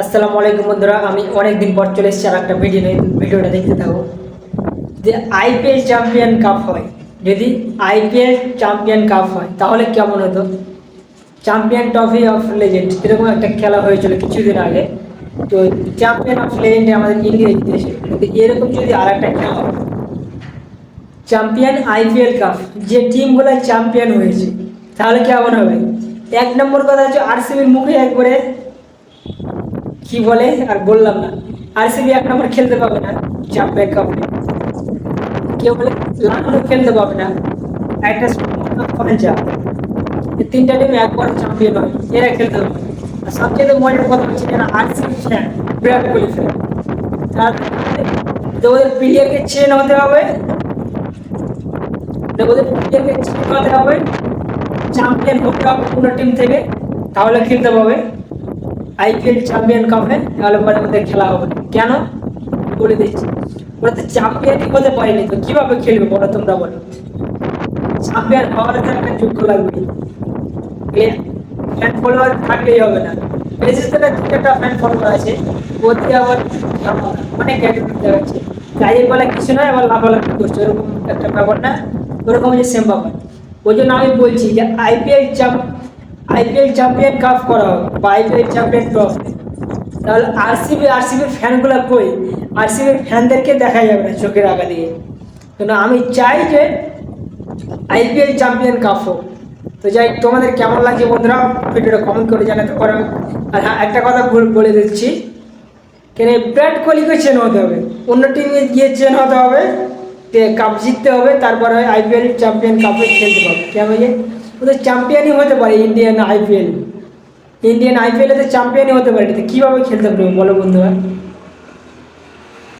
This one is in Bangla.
আসসালামু আলাইকুম বন্ধুরা, আমি অনেক দিন পর চলে এসেছি আর একটা ভিডিও নিয়ে। ভিডিওটা দেখতে থাকো। যে আইপিএল চ্যাম্পিয়ন কাপ হয়। যদি আইপিএল চ্যাম্পিয়ন কাপ হয়, তাহলে কেমন হতো? চ্যাম্পিয়ন ট্রফি অফ লেজেন্ড এরকম একটা খেলা হয়েছিল কিছুদিন আগে। তো চ্যাম্পিয়ন অফ লেজেন্ডে আমাদের ইংরেজ দেশে। কিন্তু এরকম যদি আর একটা খেলা হয় চ্যাম্পিয়ন আইপিএল কাপ যে টিমগুলো চ্যাম্পিয়ন হয়েছে, তাহলে কেমন হবে? এক নম্বর কথা হচ্ছে আরসিবির মুখে একবারে কি বলে আর বললাম না। আরসিবি এক নম্বর খেলতে পাবে না চ্যাম্পিয়ন কাপে। কেউ বলে লাখনৌ খেলতে পাবে না, একটা এই তিনটা টিম একবার চ্যাম্পিয়ন হয় এরা খেলতে পাবে আর সবচেয়ে মজার কথা হচ্ছে যারা RCB fan Virat Kohli fan তার ওদের প্লেয়ারকে চেন হতে হবে ওদের প্লেয়ারকে চেন হতে হবে চ্যাম্পিয়ন হতে হবে কোনো টিম থেকে, তাহলে খেলতে পাবে আইপিএল চ্যাম্পিয়ন কাপে তাহলে পরে ওদের খেলা হবে। কেন? বলে দিচ্ছি। ওরা তো চ্যাম্পিয়নই হতে পারেনি তো, কীভাবে খেলবে বলো তোমরা বলো। চ্যাম্পিয়ন হওয়ার তো একটা যোগ্য লাগবে। ফ্যান ফলোয়ার থাকলেই হবে না। বিশেষ করে দুটা ফ্যান ফলোয়ার আছে, ওতে আবার অনেক ক্যাটাগরি দেখাচ্ছে। গাড়ির বলে কিছু নয়, আবার লাফালাফি করছে, ওরকম একটা ব্যাপার না, ওরকম হচ্ছে সেম ব্যাপার। ওই জন্য আমি বলছি যে, IPL champ IPL champion cup করা হোক বা আইপিএল চ্যাম্পিয়ন ট্রফি। তাহলে আরসিবি, আরসিবির ফ্যানগুলো কই? আরসিবির ফ্যানদেরকে দেখা যাবে না চোখের আগা দিয়ে। কেন আমি চাই যে আইপিএল চ্যাম্পিয়ন কাপ হোক। তো যাই তোমাদের কেমন লাগছে বন্ধুরা? ভিডিওটা কমেন্ট করে জানাতে পারো। আর হ্যাঁ একটা কথা বল- বলে দিচ্ছি। কেন বিরাট কোহলিকে চেন হতে হবে? অন্য টিমে গিয়ে চেন হতে হবে। কাপ জিততে হবে, তারপরে আইপিএল চ্যাম্পিয়ন কাপে খেলতে পারবে কেমন ওদের চ্যাম্পিয়নই হতে পারে ইন্ডিয়ান আইপিএল ইন্ডিয়ান আইপিএলে তো চ্যাম্পিয়নই হতে পারে। কীভাবে খেলতে পারবে বলো বন্ধুরা?